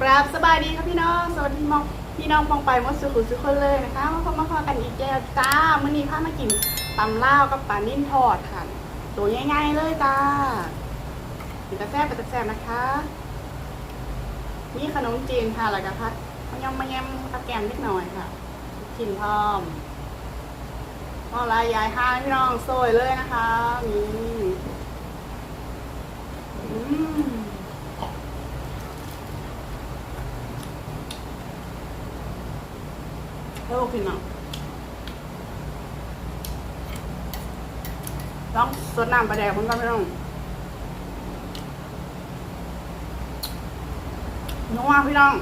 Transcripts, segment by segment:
ครับสบายดีครับพี่น้องสวัสดีมองพี่น้องมองไปมดสุขุสุขคนเลยนะคะมาพบมาพอกันอีกแล้วจ้ามื่อนี้พามากินตำล่ากับปลานิ่นทอดค่ะตัวง่ายๆเลยจ้ากินกระแซบกระแซ่บนะคะนี่ขนมจีนค่ะแล้วก็พัดมะยำมะยำกับแกมนิดหน่อยค่ะกินพร้อมพอลายยายห้าพี่น้องโซยเลยนะคะนี่อืม เออพี่น้องต้องสดน้ำปลาแดกมันก็ไม่ต้องนัวพี่น้อง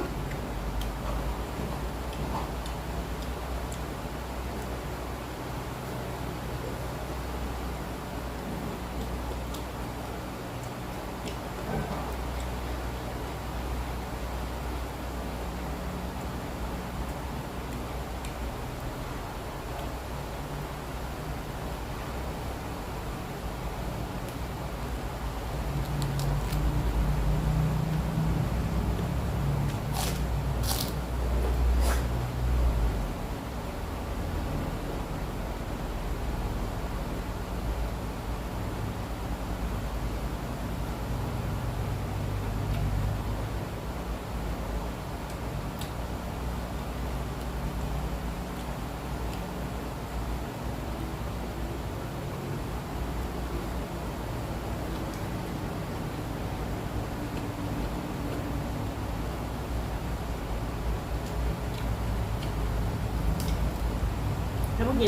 แล้วพวกน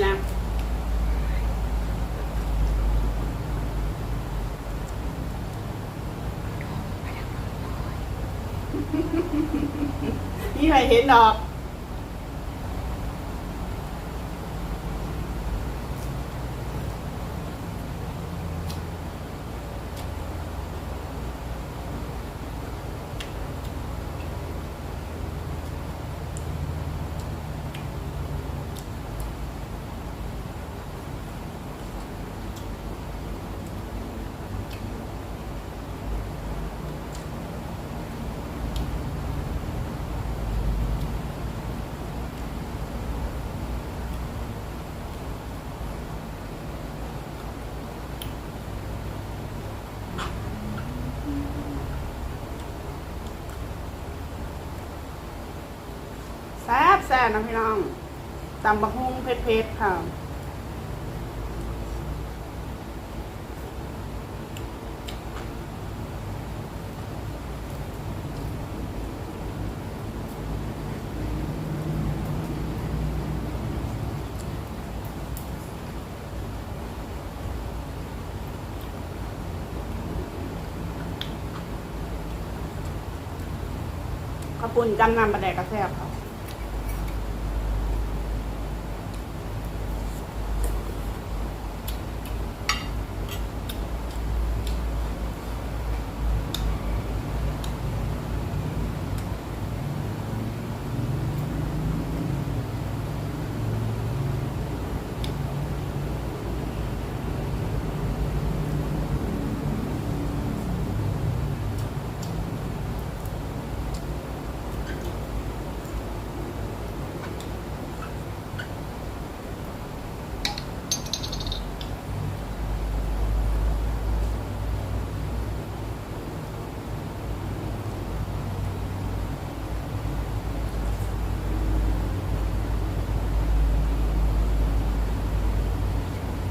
ี้ ซ่บแซ่นะพี่น้องตำบะฮุงเผ็ดๆค่ะขอบคุณจำนำประแดกกระแซบค่ะ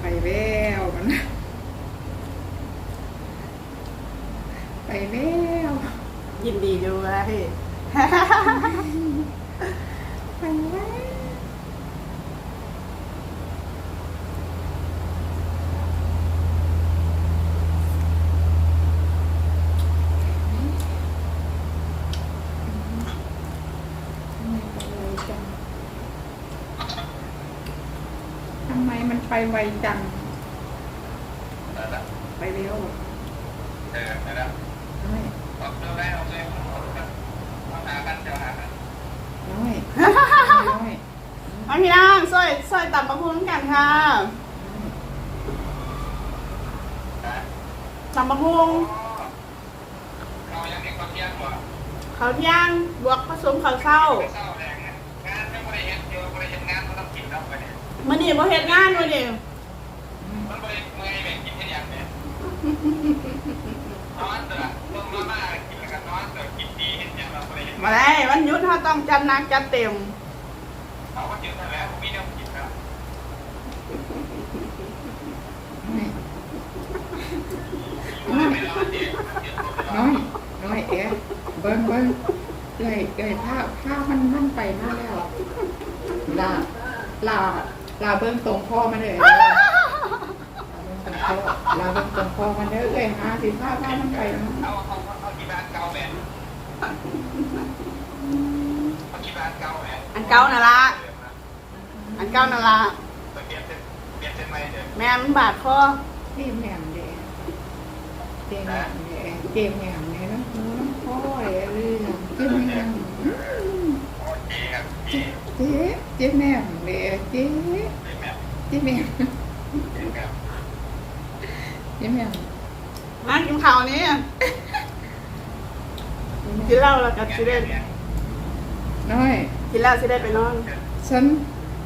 ไปแล้วมัน ไปแล้ว ยินดีด้วยไปแล้วทำไมมันไปไวจังนั่นแหละไปเร็ว เออนั่นแหละ น้อยน้อยน้อาพี่น้องซอยซอยตับบะฮุงกันค่ะตับบะฮุงเรายังเด็กความเที่ยงวะคข้าเที่ยงบวกผสมเช้าเศร้าแรงนะงานยังไม่ได้เห็นเดียวไม่ได้เห็นงานเมื้อนี้บ่เฮ็ดงานมื้อนี้มันไม่ได้เมื่อยแบบกินแค่ย่างเนี่ยนอนเถอะลงมา ม่ได้เห็นมาได้วันหยุดเราต้องจัดหนักจัดเต็มเขาก็กินแล้วมีเนื้อกินแล้วน้อยไม่รอเด็กเดี๋ยวผมจะรอน้อยน้อยเอ๊ะเบิ้งเบิ้งเลยเลยผ้าผ้ามันมันไปมาแล้วลาลาลาเบิ้งตรงพ่อมันเลยลาเบิ้งตรงพ่อมันเด้อเลยหาสิผ้าผ้ามันไปมาเอาเอาเอากี่บาทเก่าแบบเอากี่บาทเก่าแบบอันเก่านั่นละอันเก่านั่นละเปลี่ยนเป็นเปลี่ยนเป็นไม่เดิมแม่มันบาดคอเกมแหนมเด้เกมแหนมเด้เกมแหนมเด้น้ำหูน้ำพ่อเอ้ยเกมแหนมโอเคครับดีเจ๊เจ๊แหนมเด้เจ๊เป็นแบบเจ๊แหนมเป็นแบบเจ๊แหนมมากินข้าวนี้ กินเหล้าแล้วก็สิได้น้อย กินแล้วสิได้ไปนอนฉัน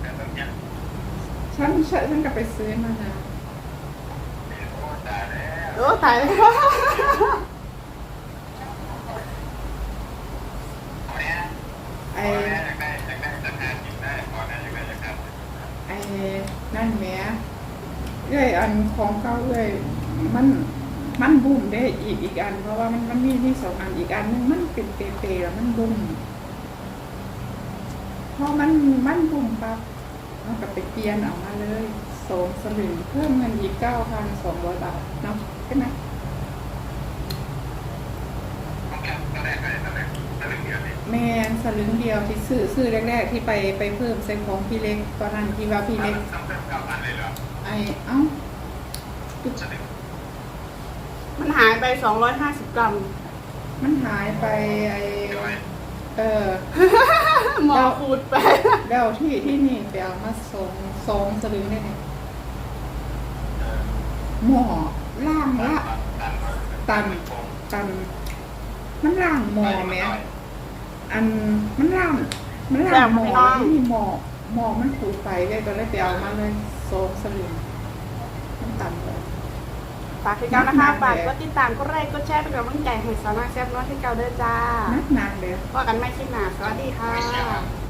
แบบแบบนี้ฉันฉันฉันก็ไปซื้อมานะโอ้ตายแล้วโอ้ตายแล้วเอาเนี่ยไอ้อยากได้อยากได้ราคากินได้พอได้อยากได้ราคาไอ้นั่นแหม่เอ้ยอันของเก่าเอ้ยมัน มันบุ่มได้อีกอีกอัน เพราะว่ามันมันมีที่สองอันอีกอันหนึงมันเป็นเปเปแล้วมันบุ่มพอมันมันบุ่มปั๊บมันก็ไปเปลี่ยนออกมาเลยสองสลึงเพิ่มเงินอีกเก้าพันสองร้อยบาทเนาะใช่ไหมต้องแบบตอนแรกไปตอนแรกตอนแรกเดียวเลยแมนสลึงเดียวที่ซื้อซื้อแรก ๆ ที่ไปไปเพิ่มใส่ของพี่เล็กตอนนั้นที่ว่าพี่เล็กต้องเพิ่มเก้าพันเลยเหรอไอเอ้าจะถึง มันหายไป 250 กรัม มันหายไปไอเดี๋ยวไว้เออ หมอขูดไป แล้วที่ที่นี่ไปเอามาสองสองสลึงได้ไงหม้อล่างละตันตัน มันล่างหม้อแหม่อันมันล่างมันล่างหม้อที่มีหม้อหม้อมันขูดไปเลยตอนแรกไปเอามาเลยสองสลึงมันตันเลย ฝากให้เก่านะคะฝากกดติดตามกดไลค์กดแชร์เป็นกำลังใจให้สาวนาแซ่บน้อยให้เก่าเด้อจ้านักหนักเลยว่ากันไม่คลิดหนาสวัสดีค่ะไม่เชื่อ